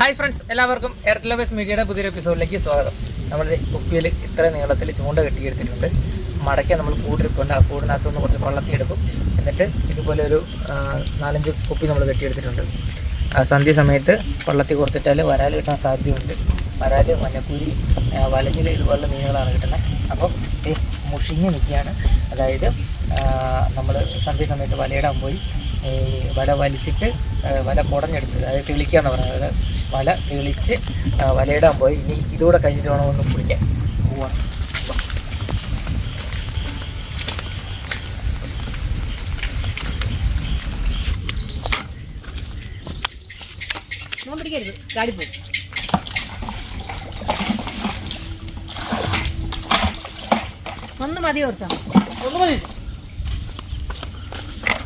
Hi friends എല്ലാവർക്കും earth lovers മീഡിയയുടെ പുതിയൊരു എപ്പിസോഡിലേക്ക് സ്വാഗതം. നമ്മൾ കുപ്പിയിൽ ഇത്ര നീളത്തിൽ ചൂണ്ട കെട്ടിയെടുത്തിട്ടുണ്ട്. മടക്കി നമ്മൾ കൂടിരിപ്പുണ്ട് ആ കൂടിനകത്ത് നിന്ന് കുറച്ച് വെള്ളത്തി എടുക്കും. എന്നിട്ട് ഇതുപോലെ ഒരു നാലഞ്ച് കുപ്പി നമ്മൾ കെട്ടിയെടുത്തിട്ടുണ്ട്. ആ, സന്ധ്യ സമയത്ത് വെള്ളത്തിൽ കൊടുത്തിട്ടാൽ വരാൽ കിട്ടാൻ സാധ്യതയുണ്ട്. വരാൽ മഞ്ഞക്കൂരി വലഞ്ഞിൽ ഇതുപോലുള്ള മീനുകളാണ് കിട്ടുന്നത് അപ്പം മുഷിഞ്ഞ് നിൽക്കുകയാണ്. അതായത് നമ്മൾ സന്ധ്യ സമയത്ത് വലയിടാൻ പോയി. വല വലിച്ചിട്ട് വല കുടഞ്ഞെടുത്ത് അതായത് തെളിക്കുക എന്ന് പറയുന്നത് അതായത് വല തെളിച്ച് വലയിടാൻ പോയി. ഇനി ഇതുകൂടെ കഴിഞ്ഞിട്ട് വേണം ഒന്ന് പിടിക്കാൻ പോവാം പിടിക്കരുത്. ഗാഡി ഒന്ന് മതി കുറച്ചാ. ഒന്ന് മതി.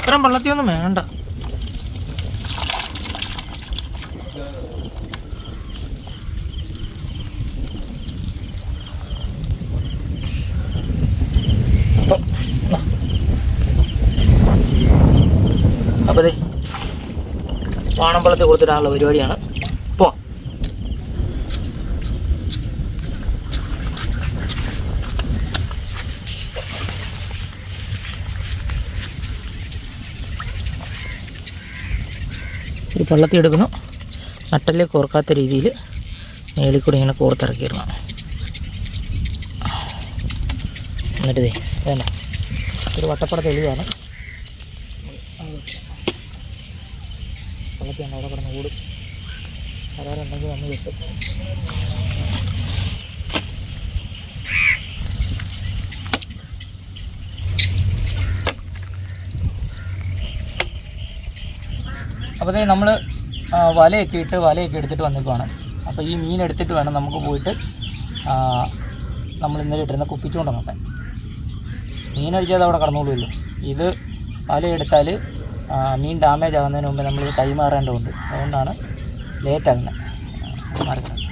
ഇത്രയും വെള്ളത്തിയൊന്നും വേണ്ട. അപ്പോൾ വാണമ്പളത്തിൽ കൊടുത്തിടാനുള്ള പരിപാടിയാണ്. ഒരു പള്ളത്തി എടുക്കുന്നു. നട്ടല്ലേ കോർക്കാത്ത രീതിയിൽ മേളിൽ കൂടി ഇങ്ങനെ കോർത്തിറക്കിയിടണം. എന്നിട്ട് വേണ്ട. ഒരു വട്ടപ്പട തെളിവാണ്. പള്ളത്തിയാണ് അവിടെ കിടന്ന് കൂടും വരാറുണ്ടെങ്കിൽ വന്ന് കിട്ടും. അപ്പോൾ നമ്മൾ വലയൊക്കെ ഇട്ട് വലയൊക്കെ എടുത്തിട്ട് വന്നേക്കുവാണ്. അപ്പോൾ ഈ മീൻ എടുത്തിട്ട് വേണം നമുക്ക് പോയിട്ട് നമ്മൾ ഇന്നലെ ഇട്ടിരുന്ന കുപ്പിച്ചുകൊണ്ട് നോക്കാൻ മീനടിച്ചാൽ അവിടെ കടന്നോളൂല്ലോ ഇത് വല എടുത്താൽ മീൻ ഡാമേജ് ആകുന്നതിന് മുമ്പ് നമ്മൾ കൈമാറേണ്ടതുണ്ട്. അതുകൊണ്ടാണ് ലേറ്റ് ആകുന്നത്. മാറിക്കണം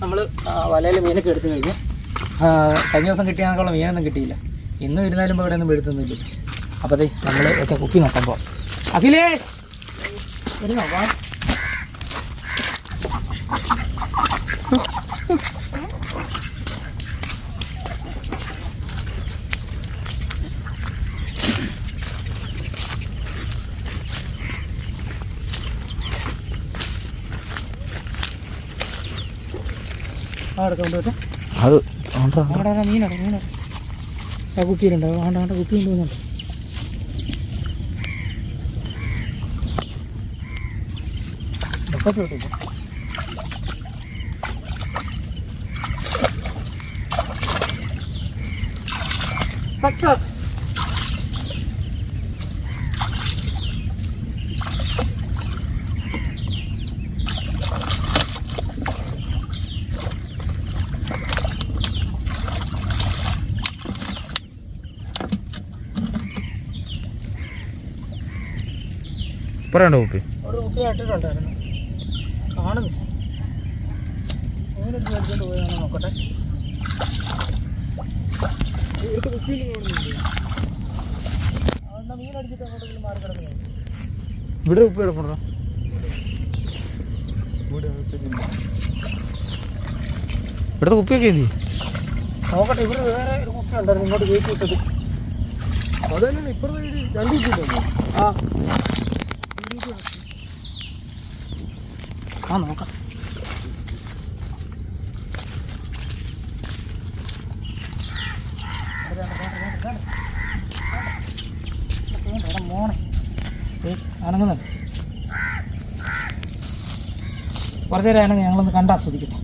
നമ്മൾ വലയിൽ മീനൊക്കെ എടുത്തു കഴിഞ്ഞു കഴിഞ്ഞ ദിവസം കിട്ടിയാണെന്നുള്ള മീനൊന്നും കിട്ടിയില്ല. ഇന്ന് ഇരുന്നാലും ഇവിടെ ഒന്നും എടുത്തൊന്നുമില്ല അപ്പോൾ അതെ നമ്മൾ ഒക്കെ കുക്കി നോക്കുമ്പോൾ അഖിലേ! ഒരു നോക്കാം അത് സക്സസ് പറയണ്ടോ കുപ്പി ഒരു കുപ്പി ഇട്ടിട്ടുണ്ടായിരുന്നു കാണുന്നില്ല അങ്ങനെടുത്ത് മേടിച്ചോണ്ട് പോയാണോ നോക്കട്ടെ ഇവിടുത്തെ കുപ്പിയിൽ കാണുന്നില്ല അതെന്താ മീൻ അടിച്ചിട്ട് അങ്ങോട്ടെങ്കിലും മാറി കുപ്പി ഇവിടെ കുപ്പി എടുക്കണോ ഇവിടുത്തെ കുപ്പിയൊക്കെ എന്തി നോക്കട്ടെ ഇവിടെ വേറെ ഒരു കുപ്പി ഉണ്ടായിരുന്നു ഇങ്ങോട്ട് കയറ്റി വിട്ടത് അതന്നെ ഇപ്പുറത്തെ രണ്ട് കുപ്പി ആ. ആ നോക്കാം കുറച്ച് നേരം ആണെങ്കിൽ ഞങ്ങളൊന്ന് കണ്ടാസ്വദിക്കട്ടെ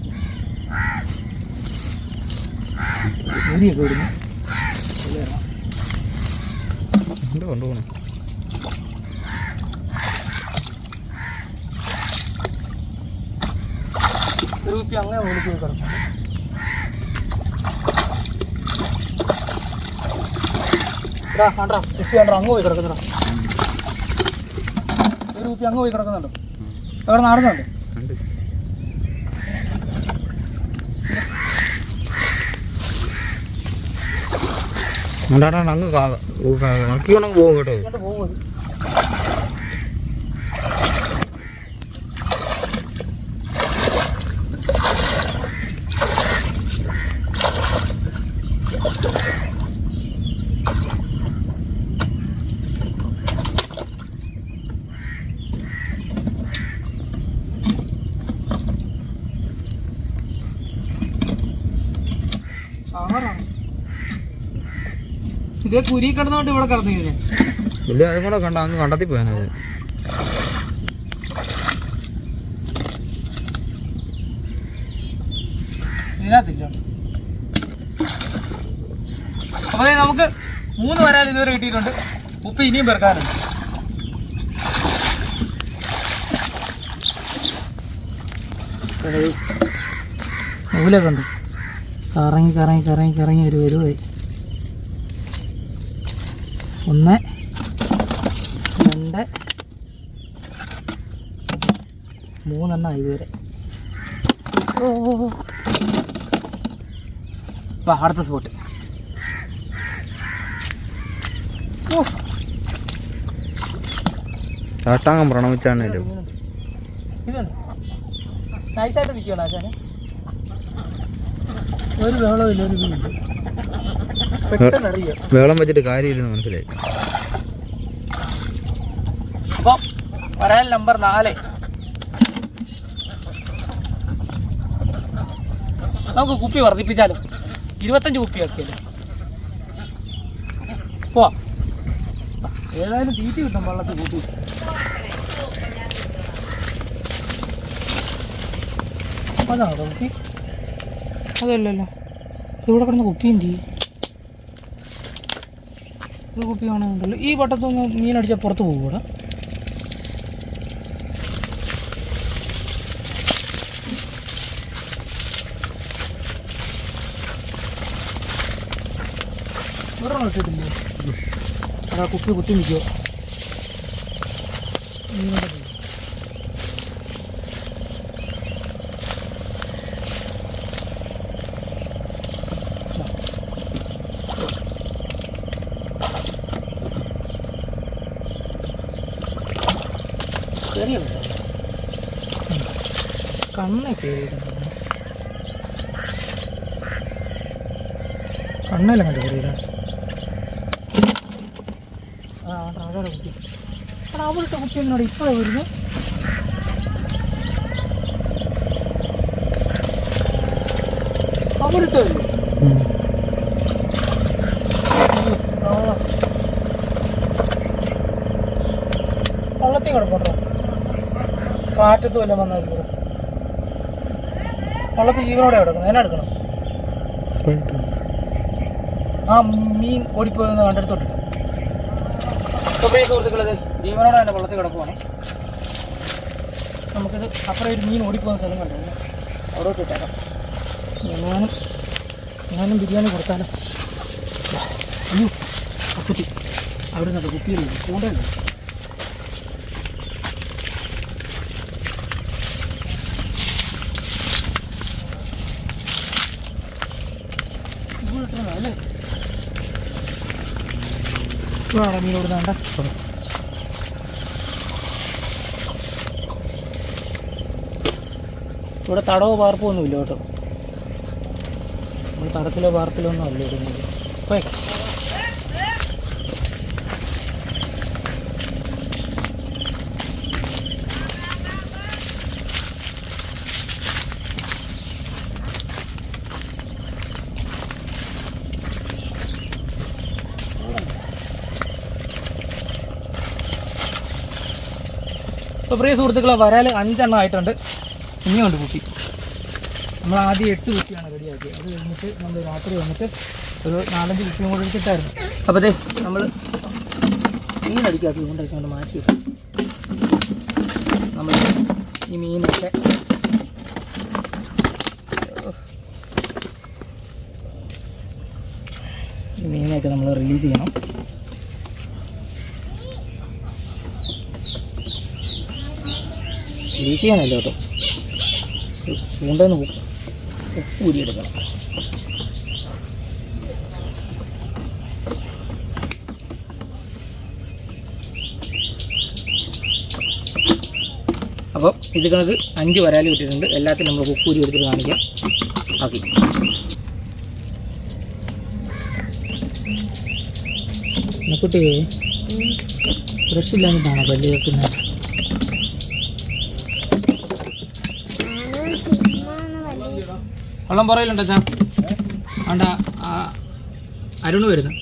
ഊരിയൊക്കെ വിടുന്നു കൊണ്ടുപോകണം திருப்பி அங்கே ஒழிச்சு வைக்கிறோம் അങ്ങ് പോയി കിടക്കുന്നുണ്ടോ? അവിടെ നാടുന്നുണ്ട്? അങ്ങ് പോകും കേട്ടോ. പോകും. ഇതേ കുരി കിടന്നോണ്ട് ഇവിടെ കിടന്നിങ്ങനെ ഇല്ല അതും കൂടെ കണ്ട അങ്ങ് കണ്ടെത്തി പോയാനത് അപ്പൊ നമുക്ക് മൂന്ന് വരാൽ ഇതുവരെ കിട്ടിയിട്ടുണ്ട്. ഉപ്പ് ഇനിയും പെറുക്കാനുണ്ട്. നൂലൊക്കെ ഉണ്ട്. കറങ്ങി കറങ്ങി കറങ്ങി കറങ്ങി ഒരു വരുവായി. ഒന്ന് രണ്ട് മൂന്നെണ്ണം ഇതുവരെ. ഓ അടുത്ത സ്പോട്ട് ഓ. ചാട്ടാങ്ങം പ്രണമിച്ചാണ് നൈസായിട്ട് നിൽക്കണം ആശാനെ. ഒരു ബഹളമില്ല ഒരു ഇതുമില്ല പെട്ടെന്ന് അറിയാം വെള്ളം വെച്ചിട്ട് കാര്യമില്ലെന്ന് മനസ്സിലായി. അപ്പം വരാൽ നമ്പർ നാല്. നമുക്ക് കുപ്പി വർദ്ധിപ്പിച്ചാലും? ഇരുപത്തഞ്ച് കുപ്പി ആക്കിയല്ലോ പോവാ. ഏതായാലും തീറ്റി കിട്ടും വെള്ളത്തിൽ കൂട്ടി അതാണോ കുപ്പി? അതല്ലല്ലോ ഇവിടെ കിടന്ന് കുപ്പിയുണ്ട് ഒരു കുപ്പി കാണുന്നുണ്ടല്ലോ. ഈ വട്ടത്തൊന്ന് മീനടിച്ചാൽ പുറത്ത് പോകും ഇവിടെ? ഒരെണ്ണം ഇട്ടിട്ടില്ലേ? കുപ്പി കുത്തി നിൽക്കുമോ ചെറിയ കണ്ണെ കയറിയിട്ടുണ്ട് കണ്ണെല്ലാം കണ്ടു കയറിയില്ല ആ കുത്തി എടാ അവളിട്ട കുത്തി എന്നോട് ഇപ്പോഴാണ് വരുന്നത് അവളിട്ടല്ലേ വള്ളത്തിൽ കിടപ്പുണ്ടോ? കാറ്റത്ത് വല്ലതും വന്നായിരിക്കും ഇവിടെ വള്ളത്തിൽ ജീവനോടെ കിടക്കണം എന്നാ എടുക്കണം? ആ മീൻ ഓടിപ്പോയെന്ന് കണ്ടെടുത്തോട്ട് പ്രിയ സുഹൃത്തുക്കളത് ജീവനോടെ തന്നെ വെള്ളത്തിൽ കിടക്കുവാണ്. നമുക്കിത് അപ്പുറം ഒരു മീൻ ഓടിപ്പോകുന്ന സ്ഥലം കണ്ടു. അവിടോട്ട് ഇട്ടേക്കാം. ഞാനും ഞാനും ബിരിയാണി കൊടുത്താലോ? അയ്യോ അപ്പുത്തി അവിടെ നിന്നൊക്കെ കുപ്പിയല്ലേ ചൂണ്ടല്ലോ വേണം മീൻ കൊടുത്ത വേണ്ട ഇവിടെ തടവോ പാർപ്പോ ഒന്നുമില്ല കേട്ടോ. തടത്തിലോ പാർപ്പിലോ ഒന്നും അല്ല ഇടുന്നത് പോയി ഇപ്പോൾ പ്രിയ സുഹൃത്തുക്കളെ വരാൽ അഞ്ചെണ്ണം ആയിട്ടുണ്ട്. ഇനിയുണ്ട് കുട്ടി. നമ്മൾ ആദ്യം എട്ട് കുട്ടിയാണ് റെഡിയാക്കിയത്. അത് കഴിഞ്ഞിട്ട് നമ്മൾ രാത്രി വന്നിട്ട് ഒരു നാലഞ്ച് കുട്ടിയും കൂടെ എടുത്തിട്ടായിരുന്നു. അപ്പോൾ അതെ നമ്മൾ മീൻ മീനടിക്കാത്തത് കൊണ്ടൊക്കെ കൊണ്ട് മാറ്റി നമ്മൾ ഈ മീനൊക്കെ ഈ മീനൊക്കെ നമ്മൾ റിലീസ് ചെയ്യണം. റിലീസ് ചെയ്യാനല്ല കേട്ടോ ചൂണ്ടെന്ന് ഉപ്പ് ഊരിയെടുക്കണം അപ്പോൾ ഇത് കണക്ക് അഞ്ച് വരാൽ കിട്ടിയിട്ടുണ്ട്. എല്ലാത്തിനും നമ്മൾ കുക്കൂരി എടുത്തിട്ട് കാണിക്കാം. ആക്കി. കുട്ടിയെ ഇല്ലാന്ന് കാണാം പല്ല് വെക്കുന്നത്? വെള്ളം പുറയിലുണ്ടോ ചാ ആണ്ട അരുണ് വരുന്നു.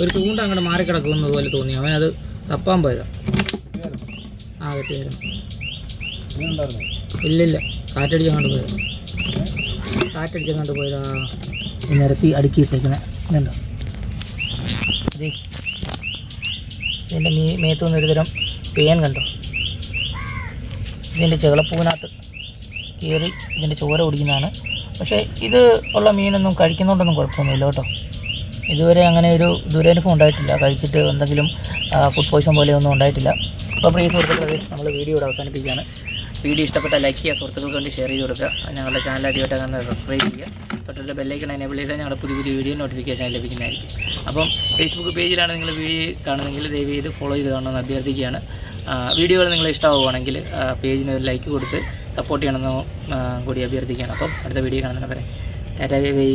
ഒരു തൂണ്ട അങ്ങോട്ട് മാറിക്കിടക്കുന്നത് പോലെ തോന്നി. അവനത് തപ്പാൻ പോയതാ. ആ പറ്റിയായിരുന്നു ഇല്ലില്ല കാറ്റടിച്ചങ്ങോട്ട് പോയതാ. കാറ്റടിച്ചങ്ങോട്ട് പോയതാ. നിരത്തി അടുക്കിയിട്ടേക്കണേ വേണ്ട ഇതേ ഇതിന്റെ മീ മേത്തുനിന്ന് ഒരുതരം പേൻ കണ്ടോ? ഇതിന്റെ ചെകളപ്പൂവിനകത്ത്. കയറി ഇതിന്റെ ചോര കുടിക്കുന്നതാണ്. പക്ഷേ ഇത് ഉള്ള മീനൊന്നും കഴിക്കുന്നതുകൊണ്ടൊന്നും കുഴപ്പമൊന്നുമില്ല കേട്ടോ. ഇതുവരെ അങ്ങനെ ഒരു ദുരനുഭവം ഉണ്ടായിട്ടില്ല. കഴിച്ചിട്ട് എന്തെങ്കിലും ഫുഡ് പോയ്സൺ പോലെയൊന്നും ഉണ്ടായിട്ടില്ല. അപ്പോൾ പ്രിയ സുഹൃത്തുക്കളെ നമ്മൾ വീഡിയോ ഇവിടെ അവസാനിപ്പിക്കുകയാണ്. വീഡിയോ ഇഷ്ടപ്പെട്ട ലൈക്ക് ചെയ്യുക സുഹൃത്തുക്കൾക്ക് വേണ്ടി ഷെയർ ചെയ്ത് കൊടുക്കുക. ഞങ്ങളുടെ ചാനൽ ആദ്യമായിട്ട് അങ്ങനെ സബ്സ്ക്രൈബ് ചെയ്യുക. തൊട്ടുള്ള ബെല്ലൈക്കൺ എനേബിൾ ചെയ്താൽ ഞങ്ങളുടെ പുതിയ പുതിയ വീഡിയോ നോട്ടിഫിക്കേഷൻ ലഭിക്കുന്നതായിരിക്കും. അപ്പം ഫേസ്ബുക്ക് പേജിലാണ് നിങ്ങൾ വീഡിയോ കാണുന്നതെങ്കിൽ ദയവ് ചെയ്ത് ഫോളോ ചെയ്ത് കാണണമെന്ന് അഭ്യർത്ഥിക്കുകയാണ്. വീഡിയോകൾ നിങ്ങൾ ഇഷ്ടമാവുകയാണെങ്കിൽ പേജിന് ഒരു ലൈക്ക് കൊടുത്ത് സപ്പോർട്ട് ചെയ്യണമെന്ന് കൂടി അഭ്യർത്ഥിക്കുകയാണ്. അപ്പം അടുത്ത വീഡിയോ കാണുന്ന പറയാം ടാറ്റാ ബൈ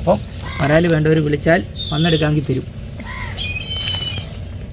അപ്പം വരാൽ വേണ്ടവർ വിളിച്ചാൽ വന്നെടുക്കാമെങ്കിൽ തരും.